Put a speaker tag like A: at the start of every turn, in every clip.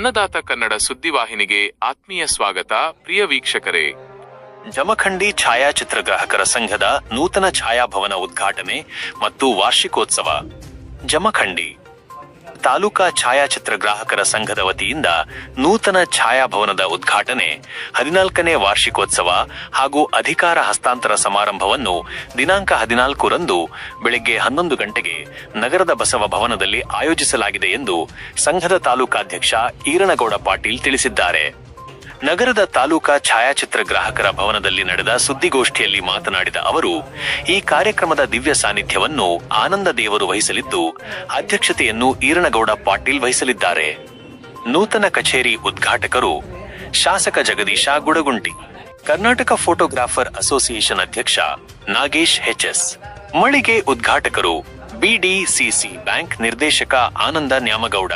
A: ಅನ್ನದಾತ ಕನ್ನಡ ಸುದ್ದಿವಾಹಿನಿಗೆ ಆತ್ಮೀಯ ಸ್ವಾಗತ, ಪ್ರಿಯ ವೀಕ್ಷಕರೇ.
B: ಜಮಖಂಡಿ ಛಾಯಾಚಿತ್ರಗ್ರಾಹಕರ ಸಂಘದ ನೂತನ ಛಾಯಾಭವನ ಉದ್ಘಾಟನೆ ಮತ್ತು ವಾರ್ಷಿಕೋತ್ಸವ. ಜಮಖಂಡಿ ತಾಲೂಕಾ ಛಾಯಾಚಿತ್ರ ಗ್ರಾಹಕರ ಸಂಘದ ವತಿಯಿಂದ ನೂತನ ಛಾಯಾಭವನದ ಉದ್ಘಾಟನೆ, ಹದಿನಾಲ್ಕನೇ ವಾರ್ಷಿಕೋತ್ಸವ ಹಾಗೂ ಅಧಿಕಾರ ಹಸ್ತಾಂತರ ಸಮಾರಂಭವನ್ನು ದಿನಾಂಕ ಹದಿನಾಲ್ಕರಂದು ಬೆಳಗ್ಗೆ ಹನ್ನೊಂದು ಗಂಟೆಗೆ ನಗರದ ಬಸವ ಭವನದಲ್ಲಿ ಆಯೋಜಿಸಲಾಗಿದೆ ಎಂದು ಸಂಘದ ತಾಲೂಕಾಧ್ಯಕ್ಷ ಈರಣಗೌಡ ಪಾಟೀಲ್ ತಿಳಿಸಿದ್ದಾರೆ. ನಗರದ ತಾಲೂಕಾ ಛಾಯಾಚಿತ್ರ ಗ್ರಾಹಕರ ಭವನದಲ್ಲಿ ನಡೆದ ಸುದ್ದಿಗೋಷ್ಠಿಯಲ್ಲಿ ಮಾತನಾಡಿದ ಅವರು, ಈ ಕಾರ್ಯಕ್ರಮದ ದಿವ್ಯ ಸಾನ್ನಿಧ್ಯವನ್ನು ಆನಂದ ದೇವರು ವಹಿಸಲಿದ್ದು, ಅಧ್ಯಕ್ಷತೆಯನ್ನು ಈರಣಗೌಡ ಪಾಟೀಲ್ ವಹಿಸಲಿದ್ದಾರೆ. ನೂತನ ಕಚೇರಿ ಉದ್ಘಾಟಕರು ಶಾಸಕ ಜಗದೀಶ ಗುಡಗುಂಟಿ, ಕರ್ನಾಟಕ ಫೋಟೋಗ್ರಾಫರ್ ಅಸೋಸಿಯೇಷನ್ ಅಧ್ಯಕ್ಷ ನಾಗೇಶ್ ಎಚ್ಎಸ್, ಮಳಿಗೆ ಉದ್ಘಾಟಕರು ಬಿಡಿಸಿಸಿ ಬ್ಯಾಂಕ್ ನಿರ್ದೇಶಕ ಆನಂದ ನ್ಯಾಮಗೌಡ.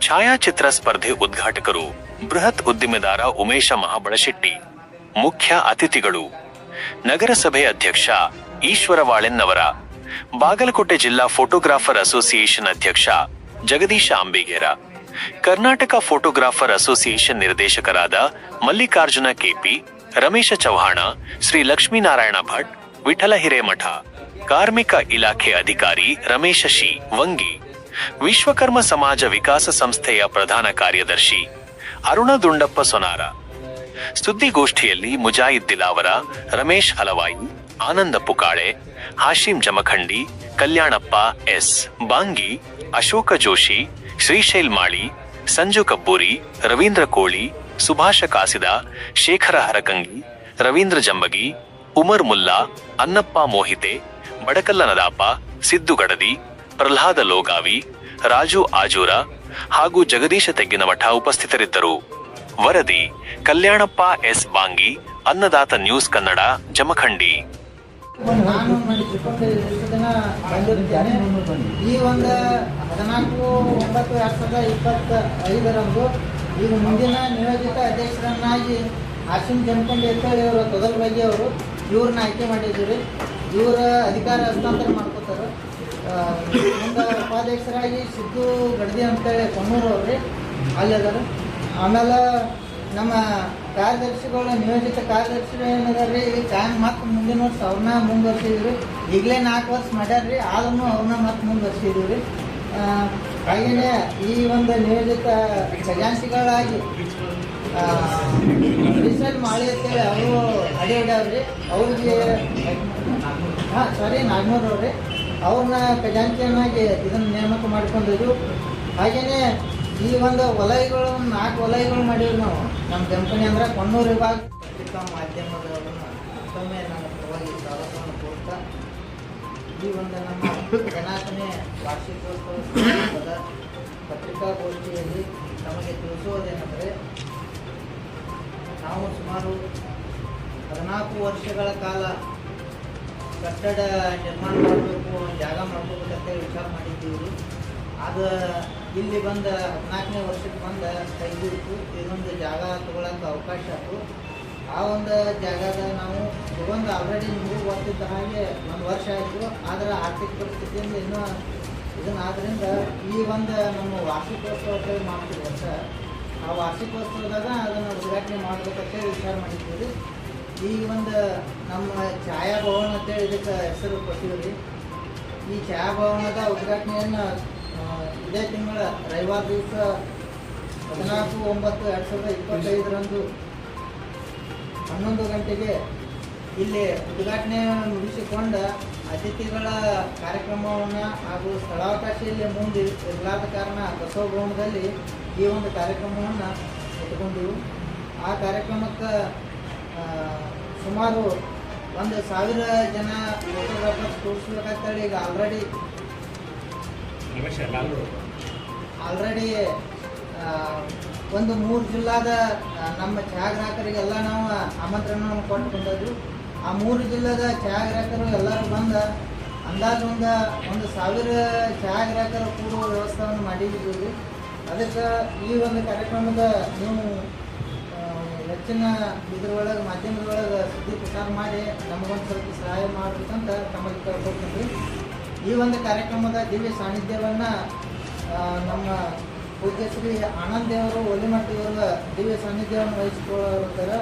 B: ಛಾಯಾಚಿತ್ರ ಸ್ಪರ್ಧೆ ಉದ್ಘಾಟಕರು, ಬೃಹತ್ ಉದ್ದಿಮೆದಾರ ಉಮೇಶ ಮಹಾಬಳಶೆಟ್ಟಿ, ಮುಖ್ಯ ಅತಿಥಿಗಳು, ನಗರಸಭೆ ಅಧ್ಯಕ್ಷ ಈಶ್ವರವಾಳೆನ್ನವರ, ಬಾಗಲಕೋಟೆ ಜಿಲ್ಲಾ ಫೋಟೋಗ್ರಾಫರ್ ಅಸೋಸಿಯೇಷನ್ ಅಧ್ಯಕ್ಷ ಜಗದೀಶ ಅಂಬಿಗೇರ, ಕರ್ನಾಟಕ ಫೋಟೋಗ್ರಾಫರ್ ಅಸೋಸಿಯೇಷನ್ ನಿರ್ದೇಶಕರಾದ ಮಲ್ಲಿಕಾರ್ಜುನ ಕೆಪಿ, ರಮೇಶ ಚೌಹಾಣ ಶ್ರೀ ಲಕ್ಷ್ಮೀನಾರಾಯಣ ಭಟ್, ವಿಠಲ ಹಿರೇಮಠ, ಕಾರ್ಮಿಕ ಇಲಾಖೆ ಅಧಿಕಾರಿ ರಮೇಶ ಶಿ, ವಂಗಿ. ವಿಶ್ವಕರ್ಮ ಸಮಾಜ ವಿಕಾಸ ಸಂಸ್ಥೆಯ ಪ್ರಧಾನ ಕಾರ್ಯದರ್ಶಿ ಅರುಣ ದುಂಡಪ್ಪ ಸೊನಾರ. ಸುದ್ದಿಗೋಷ್ಠಿಯಲ್ಲಿ ಮುಜಾಯಿದ್ದಿಲ್ ದಿಲಾವರ ರಮೇಶ್ ಹಲವಾಯಿ, ಆನಂದ ಪುಕಾಳೆ, ಹಾಶಿಂ ಜಮಖಂಡಿ, ಕಲ್ಯಾಣಪ್ಪ ಎಸ್, ಬಾಂಗಿ, ಅಶೋಕ ಜೋಶಿ, ಶ್ರೀಶೈಲ್ ಮಾಳಿ, ಸಂಜು ಕಬ್ಬೂರಿ, ರವೀಂದ್ರ ಕೋಳಿ, ಸುಭಾಷ ಕಾಸಿದ, ಶೇಖರ ಹರಕಂಗಿ, ರವೀಂದ್ರ ಜಂಬಗಿ, ಉಮರ್ ಮುಲ್ಲಾ, ಅನ್ನಪ್ಪ ಮೋಹಿತೆ, ಬಡಕಲ್ಲ ನದಾಪ, ಸಿದ್ದು ಗಡದಿ ಪ್ರಹ್ಲಾದ ಲೋಗಾವಿ, ರಾಜು ಆಜೂರ ಹಾಗೂ ಜಗದೀಶ ತೆಗ್ಗಿನಮಠ ಉಪಸ್ಥಿತರಿದ್ದರು. ವರದಿ, ಕಲ್ಯಾಣಪ್ಪ ಎಸ್ ಬಾಂಗಿ, ಅನ್ನದಾತ ನ್ಯೂಸ್ ಕನ್ನಡ, ಜಮಖಂಡಿ.
C: ನಾನು ಈ ಒಂದು ಹದಿನಾಲ್ಕು, ಒಂಬತ್ತು, ಎರಡು ಸಾವಿರದ ಇಪ್ಪತ್ತ ಐದರಂದು ಈಗ ಮುಂದಿನ ನಿಯೋಜಿತ ಅಧ್ಯಕ್ಷರನ್ನಾಗಿ ಆಸಿಮ್ ಜಮಖಂಡಿ ಅಂತೇಳಿ ಇವರು ತೊದಲ್ ಬಗ್ಗೆ ಅವರು ಇವ್ರನ್ನ ಆಯ್ಕೆ ಮಾಡಿದ್ದೀವಿ ಇವರ ಅಧಿಕಾರ ಹಸ್ತಾಂತರ ಮಾಡ್ಕೋತಾರೆ ಉಪಾಧ್ಯಕ್ಷರಾಗಿ ಸಿದ್ದು ಗಡ್ದಿ ಅಂತೇಳಿ ಕೊಣ್ಣೂರು ಅವ್ರಿ ಅಲ್ಲಿ ಅದಾರ. ಆಮೇಲೆ ನಮ್ಮ ಕಾರ್ಯದರ್ಶಿಗಳು, ನಿಯೋಜಿತ ಕಾರ್ಯದರ್ಶಿಗಳು ಏನಿದಾರ್ರಿ ಈಗ ಟೈಮ್ ಮತ್ತೆ ಮುಂದಿನ ವರ್ಷ ಅವ್ರನ್ನ ಮುಂದುವರ್ಸಿದ್ರಿ ಈಗಲೇ ನಾಲ್ಕು ವರ್ಷ ಮಾಡ್ಯಾರ್ರಿ ಆದ್ರೂ ಅವ್ರನ್ನ ಮತ್ತೆ ಮುಂದುವರ್ಸಿದ್ವಿ ರೀ. ಹಾಗೆಯೇ ಈ ಒಂದು ನಿಯೋಜಿತ ಖಜಾನ್ಸಿಗಳಾಗಿ ಡಿಸೈಡ್ ಮಾಡಿ ಅಂತೇಳಿ ಅವರು ಅಡಿ ಹೊಡ್ಯಾವ್ರಿ. ಅವ್ರಿಗೆ ಹಾಂ ಸರಿ ನಾಗ್ನೂರ್ ಅವ್ರಿ. ಅವ್ರನ್ನ ಖಜಾಂಚಿಯನ್ನಾಗಿ ಇದನ್ನು ನೇಮಕ ಮಾಡ್ಕೊಂಡಿದ್ದು ಹಾಗೆಯೇ ಈ ಒಂದು ವಲಯಗಳು, ನಾಲ್ಕು ವಲಯಗಳು ಮಾಡೀವಿ ನಾವು. ನಮ್ಮ ಕಂಪನಿ ಅಂದ್ರೆ ಕೊಣ್ಣೂರು ವಿಭಾಗ ಪತ್ರಿಕಾ ಮಾಧ್ಯಮದವ್ರನ್ನ ಮತ್ತೊಮ್ಮೆ ನಮ್ಮ ಪರವಾಗಿ ಸ್ವಾಗತವನ್ನು ಕೋರ್ತಾ ಈ ಒಂದು ನಮ್ಮ ಹದಿನಾಲ್ಕನೇ ವಾರ್ಷಿಕೋತ್ಸವದ ಪತ್ರಿಕಾಗೋಷ್ಠಿಯಲ್ಲಿ ನಮಗೆ ತಿಳಿಸುವುದೇನೆಂದರೆ, ನಾವು ಸುಮಾರು ಹದಿನಾಲ್ಕು ವರ್ಷಗಳ ಕಾಲ ಕಟ್ಟಡ ನಿರ್ಮಾಣ ಮಾಡಬೇಕು, ಜಾಗ ಮಾಡ್ಕೋಬೇಕಂತ ವಿಚಾರ ಮಾಡಿದ್ದೀವಿ ಅದು ಇಲ್ಲಿ ಬಂದು ಹದಿನಾಲ್ಕನೇ ವರ್ಷಕ್ಕೆ ಬಂದ ಕೈಗೂಡಿತು ಇದೊಂದು ಜಾಗ ತಗೊಳಕ್ಕೆ ಅವಕಾಶ ಆಯಿತು. ಆ ಒಂದು ಜಾಗದ ನಾವು ತಗೊಂಡು ಆಲ್ರೆಡಿ ನಿಮಗೂ ಗೊತ್ತಿದ್ದ ಹಾಗೆ ಒಂದು ವರ್ಷ ಆಯಿತು. ಆದರೆ ಆರ್ಥಿಕ ಪರಿಸ್ಥಿತಿಯಿಂದ ಇನ್ನೂ ಇದನ್ನ ಆದ್ದರಿಂದ ಈ ಒಂದು ನಮ್ಮ ವಾರ್ಷಿಕೋತ್ಸವ ಮಾಡ್ತೀವಿ ವರ್ಷ ಆ ವಾರ್ಷಿಕೋತ್ಸವದಾಗ ಅದನ್ನು ಉದ್ಘಾಟನೆ ಮಾಡಬೇಕಂತೇಳಿ ವಿಚಾರ ಮಾಡಿದ್ದೀವಿ ಈ ಒಂದು ನಮ್ಮ ಛಾಯಾಭವನ ಅಂತೇಳಿ ಇದಕ್ಕೆ ಹೆಸರು ಕೊಟ್ಟಿವ್ರಿ ಈ ಛಾಯಾಭವನದ ಉದ್ಘಾಟನೆಯನ್ನು ಇದೇ ತಿಂಗಳ ರವಿವಾರ ದಿವಸ ಹದಿನಾಲ್ಕು ಒಂಬತ್ತು ಎರಡು ಸಾವಿರದ ಇಪ್ಪತ್ತೈದರಂದು ಹನ್ನೊಂದು ಗಂಟೆಗೆ ಇಲ್ಲಿ ಉದ್ಘಾಟನೆ ಮುಗಿಸಿಕೊಂಡ ಅತಿಥಿಗಳ ಕಾರ್ಯಕ್ರಮವನ್ನು ಹಾಗೂ ಸ್ಥಳಾವಕಾಶ ಇಲ್ಲಿ ಮುಂದೆ ಇರಲಾದ ಕಾರಣ ಬಸವಭವನದಲ್ಲಿ ಈ ಒಂದು ಕಾರ್ಯಕ್ರಮವನ್ನು ಇಟ್ಕೊಂಡೆವು ಆ ಕಾರ್ಯಕ್ರಮಕ್ಕೆ ಸುಮಾರು ಒಂದು ಸಾವಿರ ಜನ ಫೋಟೋಗ್ರಾಫರ್ಸ್ ತೋರಿಸ್ಬೇಕಂತೇಳಿ ಈಗ ಆಲ್ರೆಡಿ ಆಲ್ರೆಡಿ ಒಂದು ಮೂರು ಜಿಲ್ಲಾದ ನಮ್ಮ ಛಾಯಾಗ್ರಾಹಕರಿಗೆಲ್ಲ ನಾವು ಆಮಂತ್ರಣವನ್ನು ಕೊಟ್ಟು ಬಂದದ್ದು. ಆ ಮೂರು ಜಿಲ್ಲಾದ ಛಾಯಾಗ್ರಾಹಕರು ಎಲ್ಲರೂ ಬಂದ, ಅಂದಾಜು ಒಂದು ಒಂದು ಸಾವಿರ ಛಾಯಾಗ್ರಾಹಕರು ಕೂಡುವ ವ್ಯವಸ್ಥೆಯನ್ನು ಮಾಡಿದ್ದೀವಿ. ಅದಕ್ಕೆ ಈ ಒಂದು ಕಾರ್ಯಕ್ರಮದ ನೀವು ಹೆಚ್ಚಿನ ಇದ್ರೊಳಗೆ, ಮಾಧ್ಯಮದೊಳಗೆ ಸುದ್ದಿ ಪ್ರಸಾರ ಮಾಡಿ ನಮಗೊಂದು ಸ್ವಲ್ಪ ಸಹಾಯ ಮಾಡ್ಬೇಕಂತ ತಮಗೆ ಕೇಳ್ಕೊಳ್ತೀನಿ. ಈ ಒಂದು ಕಾರ್ಯಕ್ರಮದ ದಿವ್ಯ ಸಾನ್ನಿಧ್ಯವನ್ನು ನಮ್ಮ ಪೂಜ್ಯ ಶ್ರೀ ಆನಂದ್ ದೇವರು ಒಲಿಮಟ್ಟಿಯವರ ದಿವ್ಯ ಸಾನ್ನಿಧ್ಯವನ್ನು ವಹಿಸಿಕೊಳ್ಳುತ್ತಾರೆ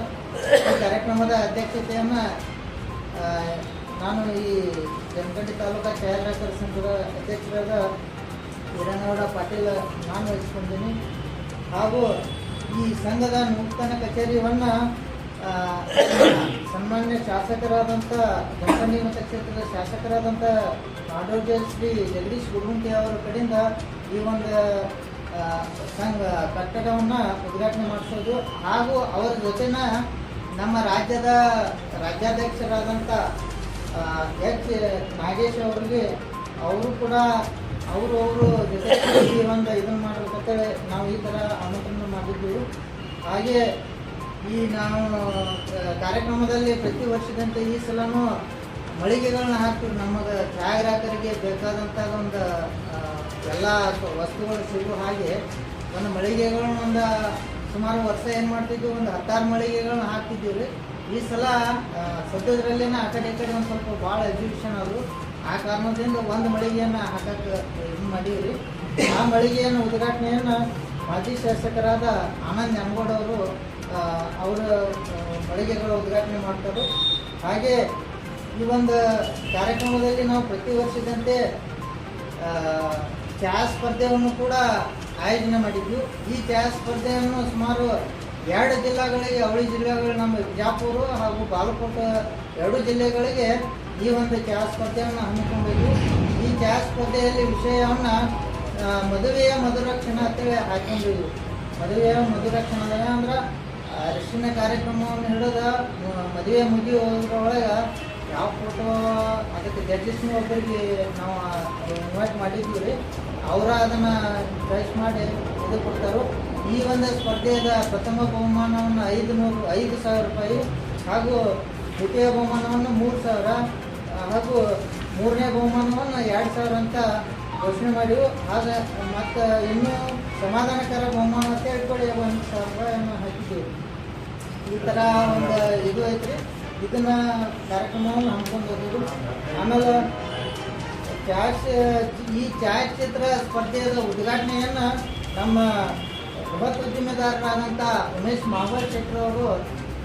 C: ಈ ಕಾರ್ಯಕ್ರಮದ ಅಧ್ಯಕ್ಷತೆಯನ್ನು ನಾನು ಈ ಜಮಖಂಡಿ ತಾಲೂಕಾ ಛಾಯಾಗ್ರಾಹಕರ ಸಂಘದ ಅಧ್ಯಕ್ಷರಾದ ಹಿರಣ್ಣಗೌಡ ಪಾಟೀಲ್ ನಾನು ವಹಿಸ್ಕೊಂಡಿದ್ದೀನಿ. ಹಾಗೂ ಈ ಸಂಘದ ನೂತನ ಕಚೇರಿಯನ್ನು ಸನ್ಮಾನ್ಯ ಶಾಸಕರಾದಂಥ ಮತ ಕ್ಷೇತ್ರದ ಶಾಸಕರಾದಂಥ ಆರೋಗ್ಯ ಶ್ರೀ ಜಗದೀಶ್ ಗುರುಮಂತಿ ಅವರ ಕಡೆಯಿಂದ ಈ ಒಂದು ಸಂಘ ಕಟ್ಟಡವನ್ನು ಉದ್ಘಾಟನೆ ಮಾಡಿಸೋದು. ಹಾಗೂ ಅವರ ಜೊತೆನ ನಮ್ಮ ರಾಜ್ಯದ ರಾಜ್ಯಾಧ್ಯಕ್ಷರಾದಂಥ ಎಚ್. ನಾಗೇಶ್ ಅವರಿಗೆ, ಅವರು ಕೂಡ ಅವರು ಅವರು ಜೊತೆ ಒಂದು ಇದನ್ನು ಮಾಡ್ಬೇಕಂತೇಳಿ ನಾವು ಈ ಥರ ಆಮಂತ್ರಣ ಮಾಡಿದ್ದೀವಿ. ಹಾಗೆ ಈ ನಾವು ಕಾರ್ಯಕ್ರಮದಲ್ಲಿ ಪ್ರತಿ ವರ್ಷದಂತೆ ಈ ಸಲನೂ ಮಳಿಗೆಗಳನ್ನ ಹಾಕ್ತೀವಿ ನಮಗೆ ಛಾಯಾಗ್ರಾಹಕರಿಗೆ ಬೇಕಾದಂಥ ಒಂದು ಎಲ್ಲ ವಸ್ತುಗಳು ಸಿಗುವ ಹಾಗೆ ಒಂದು ಮಳಿಗೆಗಳನ್ನ ಒಂದು ಸುಮಾರು ವರ್ಷ ಏನು ಮಾಡ್ತಿದ್ವಿ ಒಂದು ಹತ್ತಾರು ಮಳಿಗೆಗಳನ್ನ ಹಾಕ್ತಿದ್ದೀವಿ ರೀ ಈ ಸಲ ಆ, ಸದ್ಯದ್ರಲ್ಲೇನ ಆ ಕಡೆ ಕಡೆ ಒಂದು ಸ್ವಲ್ಪ ಭಾಳ ಎಕ್ಸಿಬಿಷನ್ ಅದು. ಆ ಕಾರಣದಿಂದ ಒಂದು ಮಳಿಗೆಯನ್ನು ಹಾಕಕ್ಕೆ ಇದು ಮಾಡೀವಿ ರೀ ಆ ಮಳಿಗೆಯನ್ನು ಉದ್ಘಾಟನೆಯನ್ನು ಮಾಜಿ ಶಾಸಕರಾದ ಆನಂದ್ ನನ್ಗೋಡ್ ಅವರು ಅವರ ಮಳಿಗೆಗಳು ಉದ್ಘಾಟನೆ ಮಾಡ್ತಾರೆ. ಹಾಗೆ ಈ ಒಂದು ಕಾರ್ಯಕ್ರಮದಲ್ಲಿ ನಾವು ಪ್ರತಿ ವರ್ಷದಂತೆ ಚಹಾ ಸ್ಪರ್ಧೆಯನ್ನು ಕೂಡ ಆಯೋಜನೆ ಮಾಡಿದ್ವಿ. ಈ ಚಹಾ ಸ್ಪರ್ಧೆಯನ್ನು ಸುಮಾರು ಎರಡು ಜಿಲ್ಲೆಗಳಿಗೆ, ಅವಳಿ ಜಿಲ್ಲೆಗಳು ನಮ್ಮ ಬಿಜಾಪುರ ಹಾಗೂ ಬಾಲಕೋಟ ಎರಡು ಜಿಲ್ಲೆಗಳಿಗೆ ಈ ಒಂದು ಚಹಾ ಸ್ಪರ್ಧೆಯನ್ನು ಹಮ್ಮಿಕೊಂಡಿದ್ವಿ. ಈ ಚಹಾ ಸ್ಪರ್ಧೆಯಲ್ಲಿ ವಿಷಯವನ್ನು ಮದುವೆಯ ಮಧುರಕ್ಷಣ ಅಂತೇಳಿ ಹಾಕೊಂಡಿದ್ವಿ ಮದುವೆಯ ಮಧುರ ಕ್ಷಣದಾಗ ಅಂದ್ರೆ ಅರಿಶಿನ ಕಾರ್ಯಕ್ರಮವನ್ನು ಹಿಡಿದ ಮದುವೆ ಮುಗಿಯೋದ್ರೊಳಗೆ ಯಾವ ಫೋಟೋ ಅದಕ್ಕೆ ಜಡ್ಜಸ್ನ ಒಬ್ಬರಿಗೆ ನಾವು ಇನ್ವೈಟ್ ಮಾಡಿದ್ದೀವಿ ಅವರ ಅದನ್ನು ಚಾಯ್ಸ್ ಮಾಡಿ ಇದು ಕೊಡ್ತಾರೆ. ಈ ಒಂದು ಸ್ಪರ್ಧೆಯ ಪ್ರಥಮ ಬಹುಮಾನವನ್ನು ಐದು ನೂರು, ಐದು ಸಾವಿರ ರೂಪಾಯಿ ಹಾಗೂ ದ್ವಿತೀಯ ಬಹುಮಾನವನ್ನು ಮೂರು ಸಾವಿರ ಹಾಗೂ ಮೂರನೇ ಬಹುಮಾನವನ್ನು ಎರಡು ಸಾವಿರ ಅಂತ ಘೋಷಣೆ ಮಾಡಿವು. ಆಗ ಮತ್ತು ಇನ್ನೂ ಸಮಾಧಾನಕರ ಬಹುಮಾನ ಅಂತ ಹೇಳ್ಕೊಳ್ಳಿ, ಒಂದು ಸಾವಿರ ರೂಪಾಯಿಯನ್ನು ಹಾಕಿದ್ದೀವಿ. ಈ ಥರ ಒಂದು ಇದು ಐತ್ರಿ. ಇದನ್ನು ಕಾರ್ಯಕ್ರಮವನ್ನು ಹಮ್ಮಿಕೊಂಡು ಆಮೇಲೆ ಛಾಯಾಚಿ ಈ ಛಾಯಾಚಿತ್ರ ಸ್ಪರ್ಧೆಯ ಉದ್ಘಾಟನೆಯನ್ನು ನಮ್ಮ ಬೃಹತ್ ಉದ್ದಿಮೆದಾರರಾದಂಥ ಉಮೇಶ್ ಮಾವರ್ ಶೆಟ್ಟರ್ ಅವರು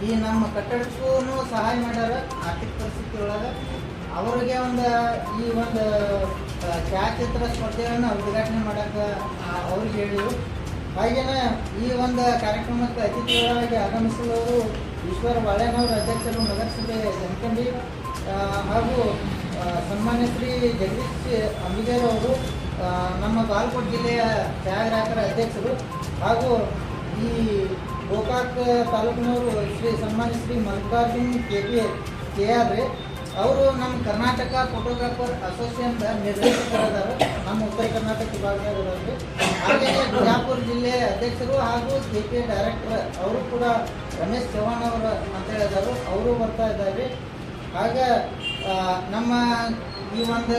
C: ಈ ನಮ್ಮ ಕಟ್ಟಡಕ್ಕೂ ಸಹಾಯ ಮಾಡ್ಯಾರ, ಆರ್ಥಿಕ ಪರಿಸ್ಥಿತಿ ಒಳಗೆ. ಅವರಿಗೆ ಒಂದು ಈ ಒಂದು ಛಾಯಾಚಿತ್ರ ಸ್ಪರ್ಧೆಯನ್ನು ಉದ್ಘಾಟನೆ ಮಾಡೋಕೆ ಅವ್ರಿಗೆ ಹೇಳಿದರು. ಹಾಗೇನ ಈ ಒಂದು ಕಾರ್ಯಕ್ರಮಕ್ಕೆ ಅತಿಥಿಗಳಾಗಿ ಆಗಮಿಸಿದವರು ಈಶ್ವರ ಬಾಳೆನವರ ಅಧ್ಯಕ್ಷರು ನಗರಸಭೆ ಜಮಖಂಡಿ ಹಾಗೂ ಸನ್ಮಾನ್ಯ ಶ್ರೀ ಜಗದೀಶ್ ಅಂಬಿಗೇರ್ ಅವರು ನಮ್ಮ ಬಾಲ್ಕೋಟ್ ಜಿಲ್ಲೆಯ ಛಾಯಾಗ್ರಾಹಕರ ಅಧ್ಯಕ್ಷರು ಹಾಗೂ ಈ ಗೋಕಾಕ್ ತಾಲೂಕಿನವರು ಶ್ರೀ ಸನ್ಮಾನ್ಯ Shri Mallikarjun K P K R ಅವರು ನಮ್ಮ ಕರ್ನಾಟಕ ಫೋಟೋಗ್ರಾಫರ್ ಅಸೋಸಿಯೇಷನ್ ನಿರ್ದೇಶಕರಾದರು ನಮ್ಮ ಉತ್ತರ ಕರ್ನಾಟಕ ವಿಭಾಗದಲ್ಲಿ ಹಾಗೆಯೇ ಬಿಜಾಪುರ ಜಿಲ್ಲೆಯ ಅಧ್ಯಕ್ಷರು ಹಾಗೂ ಕೆ ಪಿ ಡೈರೆಕ್ಟರ್ ಅವರು ಕೂಡ ರಮೇಶ್ ಚವ್ಹಾಣ್ ಅವರು ಅಂತ ಹೇಳಿದರು ಅವರು ಬರ್ತಾ ಇದ್ದಾರೆ. ಆಗ ನಮ್ಮ ಈ ಒಂದು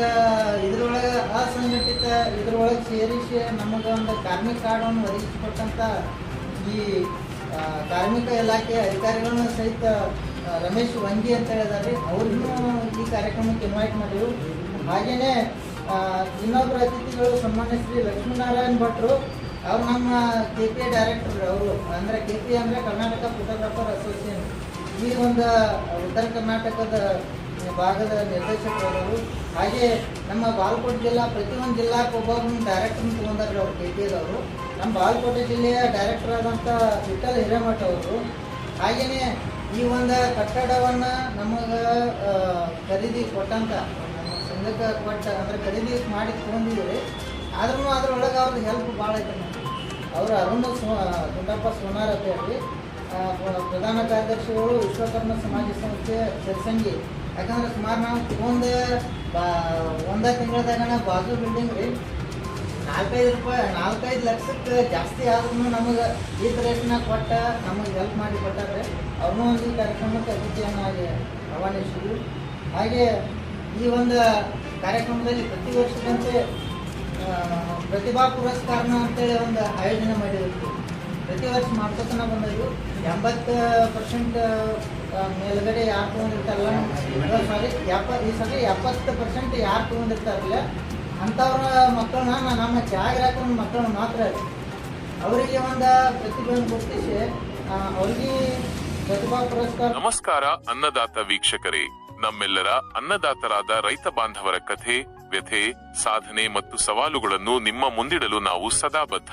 C: ಇದ್ರೊಳಗೆ ಅಸಂಘಟಿತ, ಇದ್ರೊಳಗೆ ಸೇರಿಸಿ ನಮಗೆ ಒಂದು ಕಾರ್ಮಿಕ ಕಾರ್ಡನ್ನು ಒದಗಿಸಿಕೊಟ್ಟಂಥ ಈ ಕಾರ್ಮಿಕ ಇಲಾಖೆ ಅಧಿಕಾರಿಗಳನ್ನ ಸಹಿತ ರಮೇಶ್ ವಂಗಿ ಅಂತ ಹೇಳಿದ್ದಾರೆ ಅವ್ರನ್ನೂ ಈ ಕಾರ್ಯಕ್ರಮಕ್ಕೆ ಇನ್ವೈಟ್ ಮಾಡಿದ್ರು. ಹಾಗೆಯೇ ಇನ್ನೊಬ್ಬರು ಅತಿಥಿಗಳು ಸನ್ಮಾನ್ಯ ಶ್ರೀ ಲಕ್ಷ್ಮೀನಾರಾಯಣ್ ಭಟ್ರು, ಅವ್ರು ನಮ್ಮ ಕೆ ಪಿ ಡೈರೆಕ್ಟರ್ ಅವರು. ಅಂದರೆ ಕೆ ಪಿ ಅಂದರೆ ಕರ್ನಾಟಕ ಫೋಟೋಗ್ರಾಫರ್ ಅಸೋಸಿಯೇಷನ್. ಈ ಒಂದು ಉತ್ತರ ಕರ್ನಾಟಕದ ಭಾಗದ ನಿರ್ದೇಶಕರು ಹಾಗೆ ನಮ್ಮ ಬಾಗಲಕೋಟೆ ಜಿಲ್ಲಾ, ಪ್ರತಿಯೊಂದು ಜಿಲ್ಲಾಕ್ಕೆ ಒಬ್ಬೊಬ್ಬ ಡೈರೆಕ್ಟರ್ ತೊಗೊಂಡಾರೆ ಅವ್ರು ಕೆ ಪಿ ನಮ್ಮ ಬಾಗಲಕೋಟೆ ಜಿಲ್ಲೆಯ ಡೈರೆಕ್ಟರ್ ಆದಂಥ ವಿಠಲ್ ಹಿರೇಮಠ ಅವರು ಹಾಗೆಯೇ ಈ ಒಂದು ಕಟ್ಟಡವನ್ನು ನಮಗೆ ಖರೀದಿ ಕೊಟ್ಟಂತ ಸಂಘಕ್ಕೆ ಕೊಟ್ಟ, ಅಂದರೆ ಖರೀದಿ ಮಾಡಿ ತೊಗೊಂಡಿದ್ದೀವಿ. ಆದ್ರೂ ಅದ್ರೊಳಗೆ ಅವ್ರದ್ದು ಹೆಲ್ಪ್ ಭಾಳ ಐತೆ ನಮಗೆ. ಅವರು ಅರುಣ್ ಸೋ ಗುಂಡಪ್ಪ ಸೋನಾರ್ ಅಂತ ಪ್ರಧಾನ ಕಾರ್ಯದರ್ಶಿಗಳು ವಿಶ್ವಕರ್ಮ ಸಮಾಜ ಸಂಸ್ಥೆ ಸರ್ಸಂಗಿ. ಯಾಕಂದ್ರೆ ಸುಮಾರು ನಾವು ತಗೊಂಡು, ಬಾ, ಒಂದೇ ತಿಂಗಳದಾಗ ಬಾಜು ಬಿಲ್ಡಿಂಗ್ ರೀ. ನಾಲ್ಕೈದು ರೂಪಾಯಿ, ನಾಲ್ಕೈದು ಲಕ್ಷಕ್ಕೆ ಜಾಸ್ತಿ ಆದ್ರೂ ನಮಗೆ ಈ ರೇಟ್ನಾಗ ಕೊಟ್ಟ, ನಮಗೆ ಹೆಲ್ಪ್ ಮಾಡಿ ಕೊಟ್ಟಾರೆ ಅವ್ರನ್ನೂ ಒಂದು ಕಾರ್ಯಕ್ರಮಕ್ಕೆ ಅತಿಥಿಯನ್ನಾಗಿ ರವಾನಿಸಿದ್ರು ಹಾಗೆ ಈ ಒಂದು ಕಾರ್ಯಕ್ರಮದಲ್ಲಿ ಪ್ರತಿ ವರ್ಷದಂತೆ ಪ್ರತಿಭಾ ಪುರಸ್ಕಾರನ ಅಂತೇಳಿ ಒಂದು ಆಯೋಜನೆ ಮಾಡಿದ್ರು ಪ್ರತಿ ವರ್ಷ ಮಾಡ್ಕೋತನ ಬಂದಿದ್ದು ಎಂಬತ್ತು ಪರ್ಸೆಂಟ್ ಮೇಲ್ಗಡೆ ಯಾರು ತೊಗೊಂಡಿರ್ತಾರಲ್ಲ? ಸಾರಿ ಎಪ್ಪ, ಈ ಸಲ ಎಪ್ಪತ್ತು ಪರ್ಸೆಂಟ್ ಯಾರು ತೊಗೊಂಡಿರ್ತಾರಲ್ಲ, ಅಂಥವ್ರ ಮಕ್ಕಳನ್ನ ನಮ್ಮ ಜಾಗರಾಕನ ಮಕ್ಕಳನ್ನ ಮಾತ್ರ ಅವರಿಗೆ ಒಂದು ಪ್ರತಿಭೆಯನ್ನು ಗುರುತಿಸಿ ಅವ್ರಿಗೆ ಪ್ರತಿಭಾ ಪುರಸ್ಕಾರ
A: ನಮಸ್ಕಾರ, ಅನ್ನದಾತ ವೀಕ್ಷಕರೇ. ನಮ್ಮೆಲ್ಲರ ಅನ್ನದಾತರಾದ ರೈತ ಬಾಂಧವರ ಕಥೆ, ವ್ಯಥೆ, ಸಾಧನೆ ಮತ್ತು ಸವಾಲುಗಳನ್ನು ನಿಮ್ಮ ಮುಂದಿಡಲು ನಾವು ಸದಾ ಬದ್ಧ.